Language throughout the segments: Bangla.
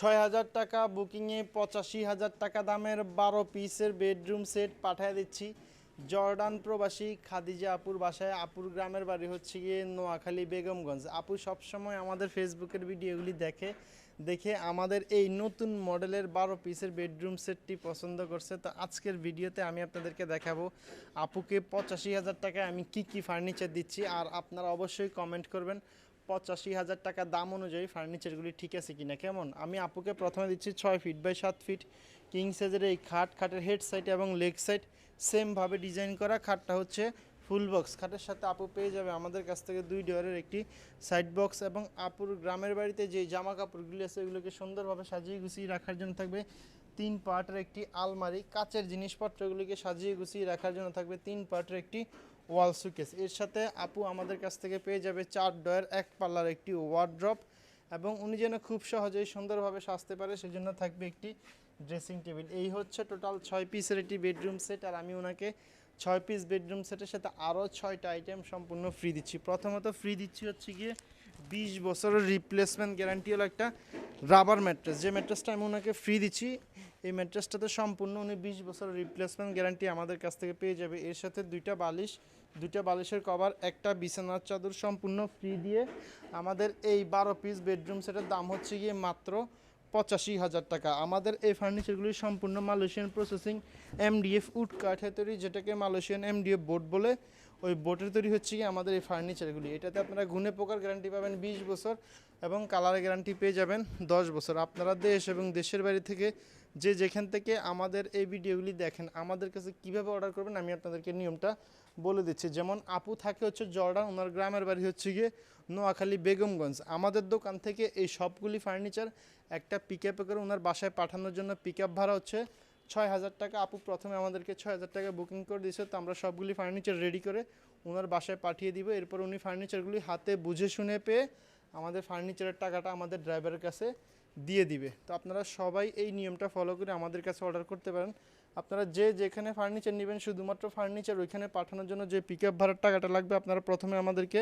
ছয় হাজার টাকা, বুকিংয়ে পঁচাশি হাজার টাকা দামের বারো পিসের বেডরুম সেট পাঠিয়ে দিচ্ছি। জর্ডান প্রবাসী খাদিজা আপুর বাসায়, আপুর গ্রামের বাড়ি হচ্ছে গিয়ে নোয়াখালী বেগমগঞ্জ। আপু সবসময় আমাদের ফেসবুকের ভিডিওগুলি দেখে দেখে আমাদের এই নতুন মডেলের বারো পিসের বেডরুম সেটটি পছন্দ করছে। তো আজকের ভিডিওতে আমি আপনাদেরকে দেখাবো, আপুকে পঁচাশি হাজার টাকায় আমি কি কি ফার্নিচার দিচ্ছি। আর আপনারা অবশ্যই কমেন্ট করবেন পঁচাশি হাজার টাকা দাম অনুযায়ী ফার্নিচারগুলি ঠিক আছে কিনা, কেমন? আমি আপুকে প্রথমে দিচ্ছি ছয় ফিট বাই সাত ফিট কিং সাইজের এই খাট, খাটের হেড সাইড এবং লেগ সাইড সেমভাবে ডিজাইন করা খাটটা হচ্ছে ফুল বক্স খাটের সাথে আপু পেয়ে যাবে আমাদের কাছ থেকে দুই ডোয়ারের একটি সাইড বক্স এবং আপুর গ্রামের বাড়িতে যে জামা কাপড়গুলি আছে এগুলোকে সুন্দরভাবে সাজিয়ে গুছিয়ে রাখার জন্য থাকবে তিন পার্টের একটি আলমারি। কাচের জিনিসপত্রগুলিকে সাজিয়ে গুছিয়ে রাখার জন্য থাকবে তিন পার্টের একটি ওয়াল সুকেস এর সাথে আপু আমাদের কাছ থেকে পেয়ে যাবে চার ডয়ের এক পাল্লার একটি ওয়ার্ড্রপ এবং উনি যেন খুব সহজেই সুন্দরভাবে সাজতে পারে, সেজন্য থাকবে একটি ড্রেসিং টেবিল এই হচ্ছে টোটাল ছয় পিসের একটি বেডরুম সেট আর আমি ওনাকে ছয় পিস বেডরুম সেটের সাথে আরও ছয়টা আইটেম সম্পূর্ণ ফ্রি দিচ্ছি। প্রথমত ফ্রি দিচ্ছি হচ্ছে গিয়ে বিশ বছরের রিপ্লেসমেন্ট গ্যারান্টি হলো একটা রাবার ম্যাট্রেস যে ম্যাট্রেসটা আমি ওনাকে ফ্রি দিচ্ছি, এই ম্যাট্রেসটাতে সম্পূর্ণ উনি বিশ বছরের রিপ্লেসমেন্ট গ্যারান্টি আমাদের কাছ থেকে পেয়ে যাবে। এর সাথে দুইটা বালিশ দুইটা বালিশের কভার, একটা বিছানার চাদর সম্পূর্ণ ফ্রি দিয়ে আমাদের এই বারো পিস বেডরুম সেটের দাম হচ্ছে গিয়ে মাত্র পঁচাশি হাজার টাকা। আমাদের এই ফার্নিচারগুলি সম্পূর্ণ মালয়েশিয়ান প্রসেসিং এমডিএফ উড কাঠের তৈরি, যেটাকে মালয়েশিয়ান এমডিএফ বোর্ড বলে। ওই বোর্ডের তৈরি হচ্ছে কি আমাদের এই ফার্নিচারগুলি এটাতে আপনারা গুণে পোকার গ্যারান্টি পাবেন বিশ বছর এবং কালারের গ্যারান্টি পেয়ে যাবেন দশ বছর। আপনারা দেশ এবং দেশের বাইরে থেকে যে যেখান থেকে আমাদের এই ভিডিওগুলি দেখেন, আমাদের কাছে কীভাবে অর্ডার করবেন, আমি আপনাদেরকে নিয়মটা বলে দিচ্ছি, যেমন আপু থাকে হচ্ছে জর্ডান, ওনার গ্রামের বাড়ি হচ্ছে গিয়ে নোয়াখালী বেগমগঞ্জ। আমাদের দোকান থেকে এই সবগুলি ফার্নিচার একটা পিক আপে করে ওনার বাসায় পাঠানোর জন্য পিক আপ ভাড়া হচ্ছে ছয় হাজার টাকা। আপু প্রথমে আমাদেরকে ছয় হাজার টাকা বুকিং করে দিয়েছে, তো আমরা সবগুলি ফার্নিচার রেডি করে ওনার বাসায় পাঠিয়ে দিব। এরপর উনি ফার্নিচারগুলি হাতে বুঝে শুনে পেয়ে আমাদের ফার্নিচারের টাকাটা আমাদের ড্রাইভারের কাছে দিয়ে দিবে। তো আপনারা সবাই এই নিয়মটা ফলো করে আমাদের কাছে অর্ডার করতে পারেন। আপনারা যে যেখানে ফার্নিচার নেবেন, শুধুমাত্র ফার্নিচার ওইখানে পাঠানোর জন্য যে পিক আপ ভাড়ার টাকাটা লাগবে, আপনারা প্রথমে আমাদেরকে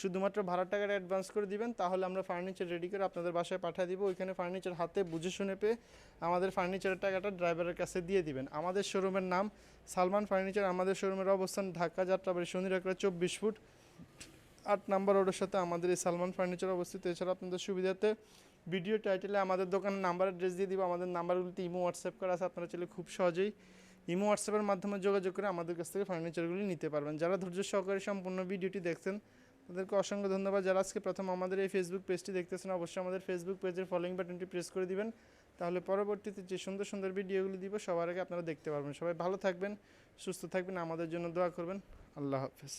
শুধুমাত্র ভাড়ার টাকাটা অ্যাডভান্স করে দিবেন, তাহলে আমরা ফার্নিচার রেডি করে আপনাদের বাসায় পাঠিয়ে দিব। ওইখানে ফার্নিচার হাতে বুঝে শুনে পেয়ে আমাদের ফার্নিচারের টাকাটা ড্রাইভারের কাছে দিয়ে দিবেন। আমাদের শোরুমের নাম সালমান ফার্নিচার আমাদের শোরুমের অবস্থান ঢাকা যাত্রাবাড়ি শনিরাকড়া চব্বিশ ফুট আট নাম্বার রোডের সাথে আমাদের এই সালমান ফার্নিচার অবস্থিত। এছাড়া আপনাদের সুবিধাতে ভিডিও টাইটেলে আমাদের দোকানের নাম্বার অ্যাড্রেস দিয়ে দিব। আমাদের নাম্বারগুলিতে ইমো, হোয়াটসঅ্যাপ করা আছে, আপনারা চাইলে খুব সহজেই ইমো, হোয়াটসঅ্যাপের মাধ্যমে যোগাযোগ করে আমাদের কাছ থেকে ফার্নিচারগুলি নিতে পারবেন। যারা ধৈর্য সহকারে সম্পূর্ণ ভিডিওটি দেখছেন, তাদেরকে অসংখ্য ধন্যবাদ। যারা আজকে প্রথম আমাদের এই ফেসবুক পেজটি দেখতেছেন, অবশ্যই আমাদের ফেসবুক পেজের ফলোয়িং বাটনটি প্রেস করে দিবেন। তাহলে পরবর্তীতে যে সুন্দর সুন্দর ভিডিওগুলি দিব, সবার আগে আপনারা দেখতে পারবেন। সবাই ভালো থাকবেন, সুস্থ থাকবেন, আমাদের জন্য দোয়া করবেন। আল্লাহ হাফেজ।